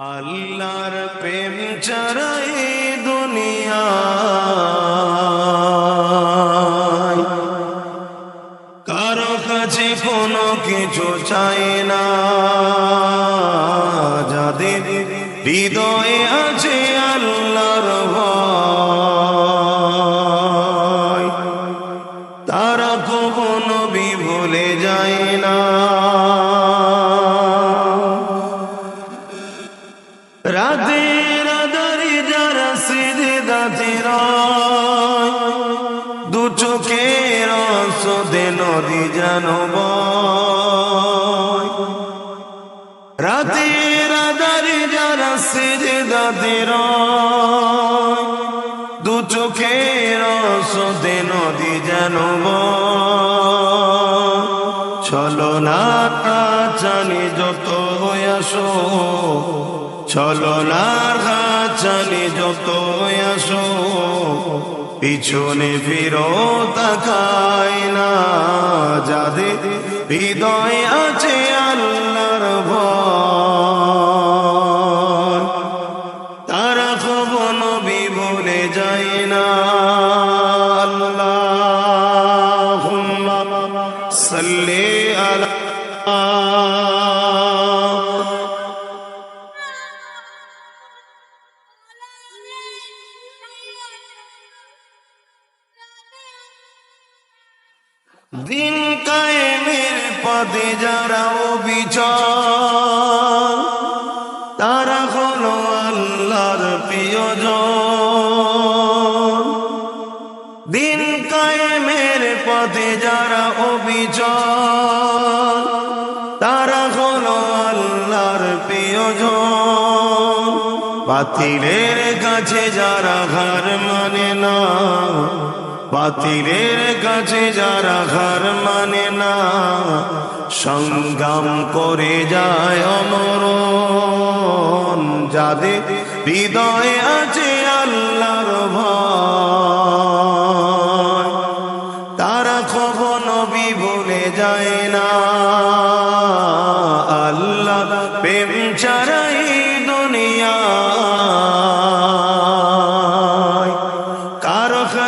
আল্লাহর প্রেম চড়াই দুনিয়া কারও কাছে কোনো কিছু চাই না। যাদের হৃদয়ে আছে রাতের আধারে যারা সিধে দাঁতের দু চোখের সদে নদী জানব রাতের আধারে যারা সিধে দাঁতের দু চোখের সদে নদী জানব চলো না জানি যত আসো। চলো না জানি যত আসো, পিছনে ফিরো, তাকাই না যাদের হৃদয় আছে আল্লাহর ভয়। তারা বিভুলে যায় না। আলা দিন কায়েমের পদে যারা অবিচল, তারা হলো আল্লাহর প্রিয়জন। দিন কায়েমের পদে যারা অবিচল, তারা হলো আল্লাহর প্রিয়জন। বাতিলের কাছে যারা হার মানে না বাতিলের কাছে যারা হার মানে না সংগ্রাম করে যায় অমরণ। যাদের হৃদয়ে আছে আল্লাহর ভয়, তারা কখনো বিভুলে যায় না।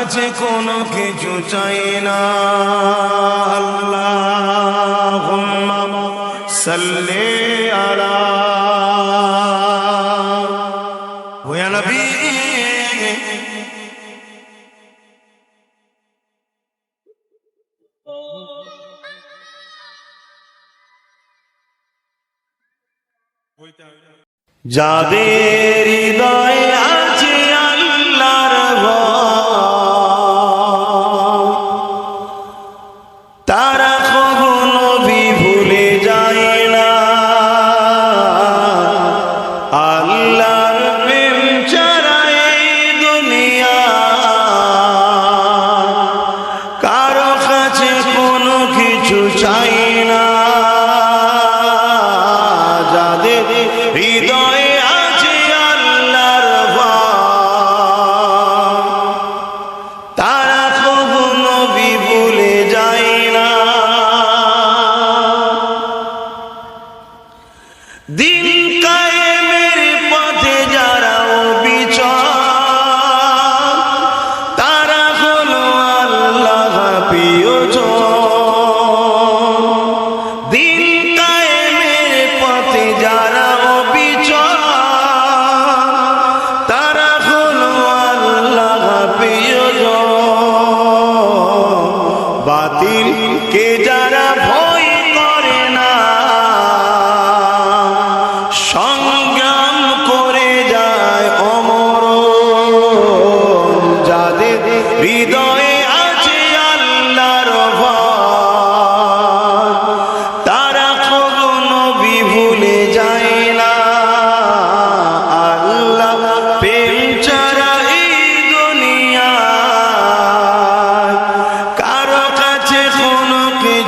কাছে কোনো কিছু চাই না। আল্লাহ সাল্লে আলা যাদের হৃদয়ে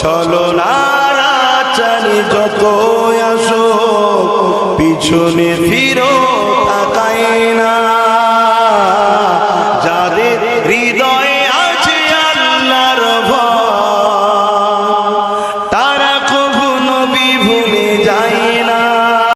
ছলো নারা চারি যত আসো পিছনে ফিরো তাকায় না।